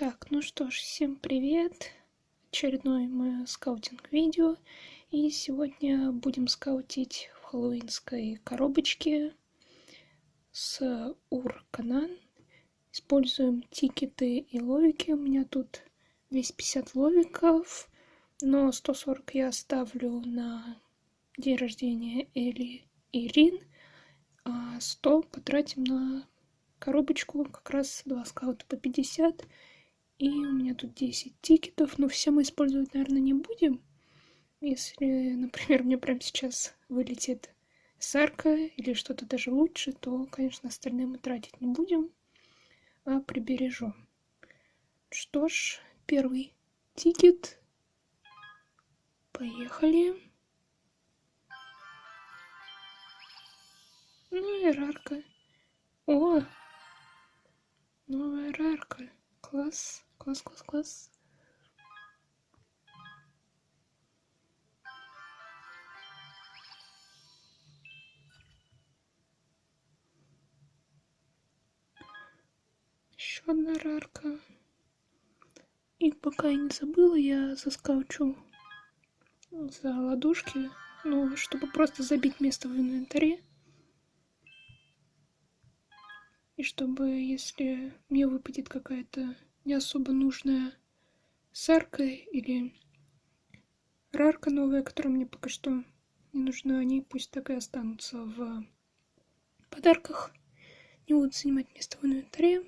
Так, ну что ж, всем привет! Очередное мое скаутинг-видео. И сегодня будем скаутить в хэллоуинской коробочке с Ур-Канан. Используем тикеты и ловики. У меня тут 250 ловиков, но 140 я оставлю на день рождения Эли и Рин, а 100 потратим на коробочку, как раз два скаута по 50. И у меня тут 10 тикетов, но все мы использовать, наверное, не будем. Если, например, мне прямо сейчас вылетит сарка или что-то даже лучше, то, конечно, остальные мы тратить не будем, а прибережем. Что ж, первый тикет. Поехали. Ну и рарка. О, новая рарка. Класс, класс, класс, класс. Еще одна рарка. И пока я не забыла, я заскаучу за ладошки, ну, чтобы просто забить место в инвентаре. И чтобы, если мне выпадет какая-то не особо нужная сарка или рарка новая, которая мне пока что не нужна, они пусть так и останутся в подарках. Не будут занимать место в инвентаре.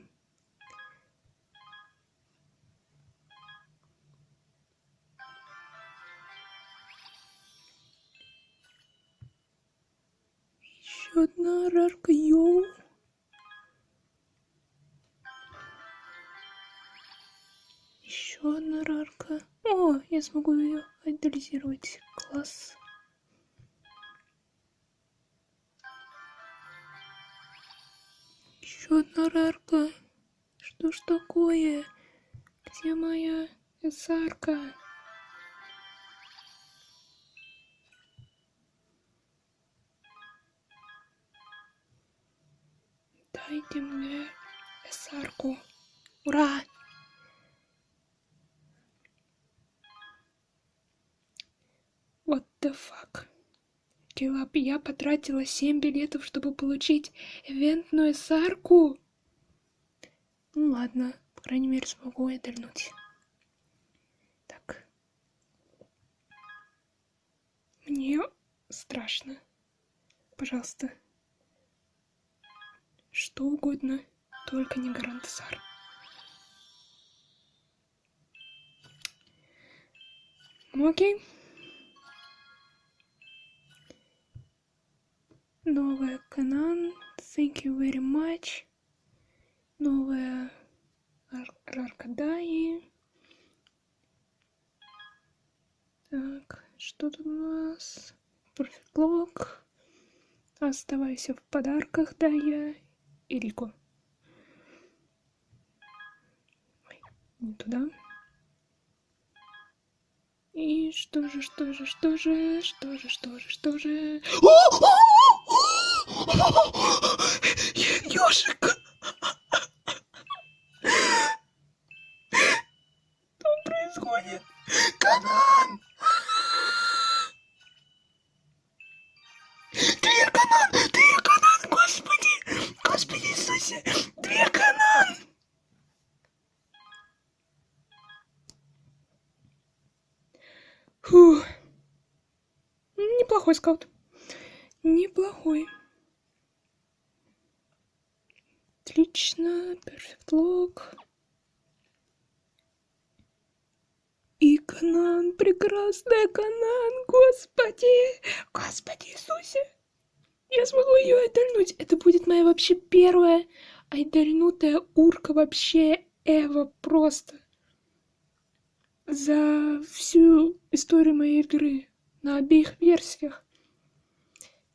Еще одна рарка, йоу. Еще одна рарка. О, я смогу ее идеализировать. Класс. Еще одна рарка. Что ж такое? Где моя сарка? Дайте мне сарку. Ура! The fuck? Килап, я потратила 7 билетов, чтобы получить ивентную сарку? Ну ладно, по крайней мере смогу эдернуть. Так. Мне страшно. Пожалуйста. Что угодно, только не Гарантасар. Ну окей. Новая Канан. Thank you very much. Новая Раркадаи. Так, что тут у нас? Lock. Оставайся в подарках, да я. И не туда. И что же, что же, что же, что же, что же, что же... канан! Две канан! Господи! Господи Иисусе! Две канан! Фух. Неплохой скаут. Неплохой. Отлично. Perfect Lock. И Канан, прекрасная Канан, Господи! Господи Иисусе! Я смогу ее айдальнуть. Это будет моя вообще первая айдальнутая урка вообще Эва просто за всю историю моей игры на обеих версиях.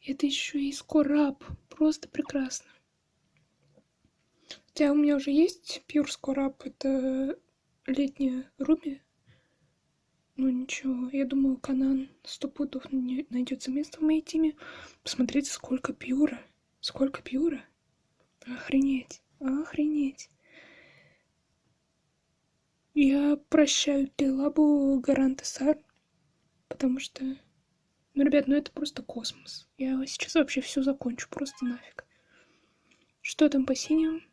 Это еще и скораб. Просто прекрасно. Хотя у меня уже есть Pure Скораб. Это летняя Руби. Ну ничего, я думаю, Канан сто путов найдется место в моей теме. Посмотрите, сколько пьюра. Сколько пьюра. Охренеть. Охренеть. Я прощаю Пилабу Гарантесар, потому что... Ну, ребят, ну это просто космос. Я сейчас вообще все закончу, просто нафиг. Что там по синим?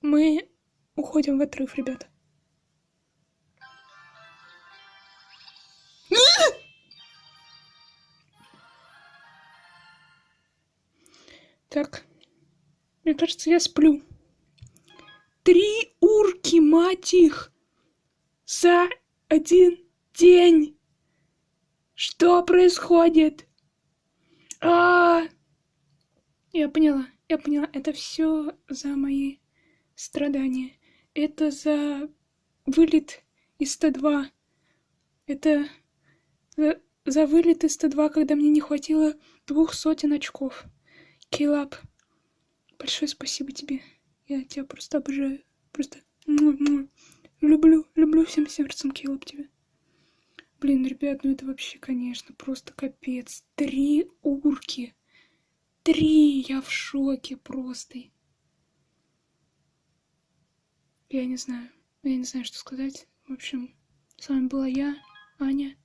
Мы уходим в отрыв, ребята. Так, мне кажется, я сплю. Три урки, мать их, за один день. Что происходит? А, -а, а Я поняла, я поняла. Это все за мои страдания. Это за вылет из Т2. Это за, за вылет из Т2, когда мне не хватило двух сотен очков. Кейлап, большое спасибо тебе. Я тебя просто обожаю. Просто люблю, люблю всем сердцем, Кейлап, тебя. Блин, ребят, ну это вообще, конечно, просто капец. Три урки. Три! Я в шоке просто. Я не знаю. Я не знаю, что сказать. В общем, с вами была я, Аня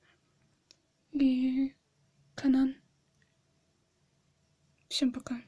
и Канан. Всем пока.